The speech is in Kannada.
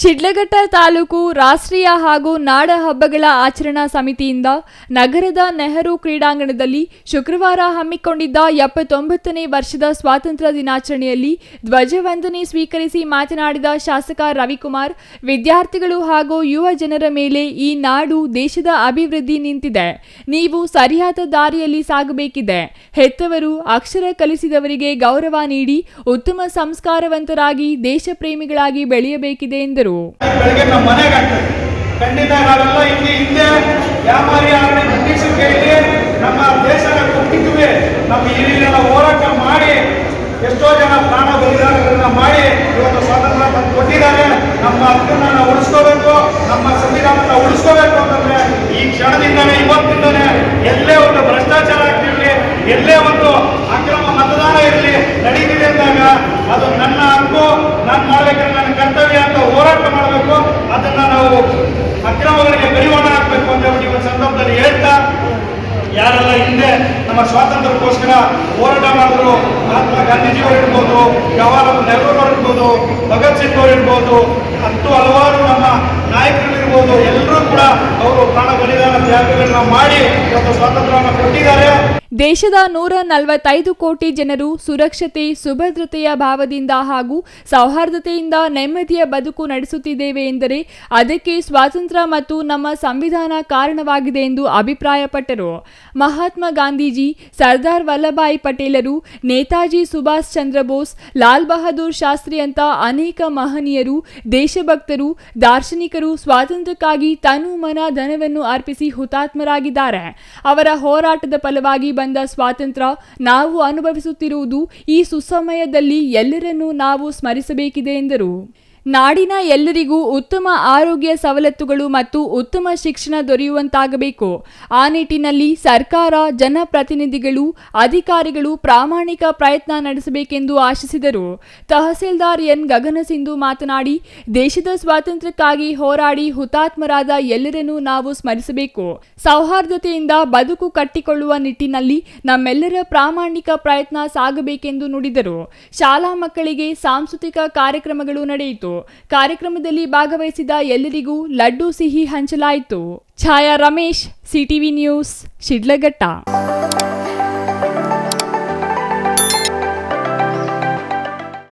ಶಿಡ್ಲಘಟ್ಟ ತಾಲೂಕು ರಾಷ್ಟ್ರೀಯ ಹಾಗೂ ನಾಡ ಹಬ್ಬಗಳ ಆಚರಣಾ ಸಮಿತಿಯಿಂದ ನಗರದ ನೆಹರು ಕ್ರೀಡಾಂಗಣದಲ್ಲಿ ಶುಕ್ರವಾರ ಹಮ್ಮಿಕೊಂಡಿದ್ದ ಎಪ್ಪತ್ತೊಂಬತ್ತನೇ ವರ್ಷದ ಸ್ವಾತಂತ್ರ್ಯ ದಿನಾಚರಣೆಯಲ್ಲಿ ಧ್ವಜವಂದನೆ ಸ್ವೀಕರಿಸಿ ಮಾತನಾಡಿದ ಶಾಸಕ ರವಿಕುಮಾರ್, ವಿದ್ಯಾರ್ಥಿಗಳು ಹಾಗೂ ಯುವ ಜನರ ಮೇಲೆ ಈ ನಾಡು ದೇಶದ ಅಭಿವೃದ್ಧಿ ನಿಂತಿದೆ. ನೀವು ಸರಿಯಾದ ದಾರಿಯಲ್ಲಿ ಸಾಗಬೇಕಿದೆ. ಹೆತ್ತವರು, ಅಕ್ಷರ ಕಲಿಸಿದವರಿಗೆ ಗೌರವ ನೀಡಿ, ಉತ್ತಮ ಸಂಸ್ಕಾರವಂತರಾಗಿ ದೇಶ ಪ್ರೇಮಿಗಳಾಗಿ ಬೆಳೆಯಬೇಕಿದೆ ಎಂದರು. ಮಾಡಿ, ಎಷ್ಟೋ ಜನ ಪ್ರಾಣ ಬಲಿದಾನಗಳನ್ನ ಮಾಡಿ ಇವತ್ತು ಸ್ವಾತಂತ್ರ್ಯ ತಂದು ಕೊಟ್ಟಿದ್ದಾರೆ. ನಮ್ಮ ಹಕ್ಕನ್ನ ಉಳಿಸ್ಕೋಬೇಕು, ನಮ್ಮ ಸಂವಿಧಾನನ ಉಳಿಸ್ಕೋಬೇಕು ಅಂತಂದ್ರೆ ಈ ಕ್ಷಣದಿಂದಾನೆ, ಇವತ್ತಿಂದಾನೆ ಎಲ್ಲೇ ಒಂದು ಭ್ರಷ್ಟಾಚಾರ ಆಗ್ತಿರ್ಲಿ, ಎಲ್ಲೇ ಒಂದು ಅಕ್ರಮ ಮತದಾನ ಇರಲಿ ನಡೀತಿದೆ ಅಂದಾಗ ಅದು ನನ್ನ ಹಕ್ಕು, ನಾನು ಮಾಡ್ಬೇಕಾದ್ರೆ ನನ್ನ ಕರ್ತವ್ಯ ಅಂತ ಹೋರಾಟ ಮಾಡಬೇಕು. ಅದನ್ನ ನಾವು ಅಕ್ರಮಗಳಿಗೆ ಕಡಿವಾಣ ಹಾಕಬೇಕು ಅಂತ ಹೇಳಿ ಇವತ್ತು ಸಂದರ್ಭದಲ್ಲಿ ಹೇಳ್ತಾ, ಯಾರೆಲ್ಲ ಹಿಂದೆ ನಮ್ಮ ಸ್ವಾತಂತ್ರ್ಯಕ್ಕೋಸ್ಕರ ಹೋರಾಟ ಮಾಡಿದ್ರು, ಮಹಾತ್ಮ ಗಾಂಧೀಜಿಯವರು ಇರ್ಬೋದು, ಜವಾಹರಲಾಲ್ ನೆಹರು ಅವರು ಇರ್ಬೋದು, ಭಗತ್ ಸಿಂಗ್ ಅವರು ಇರ್ಬೋದು, ಹತ್ತು ಹಲವಾರು ನಮ್ಮ ನಾಯಕರಿರ್ಬೋದು ಎಲ್ಲರೂ ಕೂಡ ಅವರು ಪ್ರಾಣ ಬಲಿದಾನ ತ್ಯಾಗಗಳನ್ನ ಮಾಡಿ ಇವತ್ತು ಸ್ವಾತಂತ್ರ್ಯವನ್ನು ಕೊಟ್ಟಿದ್ದಾರೆ. ದೇಶದ ನೂರ ನಲವತ್ತೈದು ಕೋಟಿ ಜನರು ಸುರಕ್ಷತೆ, ಸುಭದ್ರತೆಯ ಭಾವದಿಂದ ಹಾಗೂ ಸೌಹಾರ್ದತೆಯಿಂದ ನೆಮ್ಮದಿಯ ಬದುಕು ನಡೆಸುತ್ತಿದ್ದೇವೆ ಎಂದರೆ ಅದಕ್ಕೆ ಸ್ವಾತಂತ್ರ್ಯ ಮತ್ತು ನಮ್ಮ ಸಂವಿಧಾನ ಕಾರಣವಾಗಿದೆ ಎಂದು ಅಭಿಪ್ರಾಯಪಟ್ಟರು. ಮಹಾತ್ಮ ಗಾಂಧೀಜಿ, ಸರ್ದಾರ್ ವಲ್ಲಭಾಯಿ ಪಟೇಲರು, ನೇತಾಜಿ ಸುಭಾಷ್ ಚಂದ್ರ ಬೋಸ್, ಲಾಲ್ ಬಹದ್ದೂರ್ ಶಾಸ್ತ್ರಿ ಅಂತ ಅನೇಕ ಮಹನೀಯರು, ದೇಶಭಕ್ತರು, ದಾರ್ಶನಿಕರು ಸ್ವಾತಂತ್ರ್ಯಕ್ಕಾಗಿ ತನು ಮನ ಧನವನ್ನು ಅರ್ಪಿಸಿ ಹುತಾತ್ಮರಾಗಿದ್ದಾರೆ. ಅವರ ಹೋರಾಟದ ಫಲವಾಗಿ ಬಂದ ಸ್ವಾತಂತ್ರ್ಯ ನಾವು ಅನುಭವಿಸುತ್ತಿರುವುದು ಈ ಸುಸಮಯದಲ್ಲಿ ಎಲ್ಲರನ್ನೂ ನಾವು ಸ್ಮರಿಸಬೇಕಿದೆ ಎಂದರು. ನಾಡಿನ ಎಲ್ಲರಿಗೂ ಉತ್ತಮ ಆರೋಗ್ಯ ಸವಲತ್ತುಗಳು ಮತ್ತು ಉತ್ತಮ ಶಿಕ್ಷಣ ದೊರೆಯುವಂತಾಗಬೇಕು. ಆ ನಿಟ್ಟಿನಲ್ಲಿ ಸರ್ಕಾರ, ಜನಪ್ರತಿನಿಧಿಗಳು, ಅಧಿಕಾರಿಗಳು ಪ್ರಾಮಾಣಿಕ ಪ್ರಯತ್ನ ನಡೆಸಬೇಕೆಂದು ಆಶಿಸಿದರು. ತಹಸೀಲ್ದಾರ್ ಎನ್. ಗಗನ ಸಿಂಧು ಮಾತನಾಡಿ, ದೇಶದ ಸ್ವಾತಂತ್ರ್ಯಕ್ಕಾಗಿ ಹೋರಾಡಿ ಹುತಾತ್ಮರಾದ ಎಲ್ಲರನ್ನೂ ನಾವು ಸ್ಮರಿಸಬೇಕು. ಸೌಹಾರ್ದತೆಯಿಂದ ಬದುಕು ಕಟ್ಟಿಕೊಳ್ಳುವ ನಿಟ್ಟಿನಲ್ಲಿ ನಮ್ಮೆಲ್ಲರ ಪ್ರಾಮಾಣಿಕ ಪ್ರಯತ್ನ ಸಾಗಬೇಕೆಂದು ನುಡಿದರು. ಶಾಲಾ ಮಕ್ಕಳಿಗೆ ಸಾಂಸ್ಕೃತಿಕ ಕಾರ್ಯಕ್ರಮಗಳು ನಡೆಯಿತು. ಕಾರ್ಯಕ್ರಮದಲ್ಲಿ ಭಾಗವಹಿಸಿದ ಎಲ್ಲರಿಗೂ ಲಡ್ಡು ಸಿಹಿ ಹಂಚಲಾಯಿತು. Chhaya Ramesh CTV news Shidlaghatta.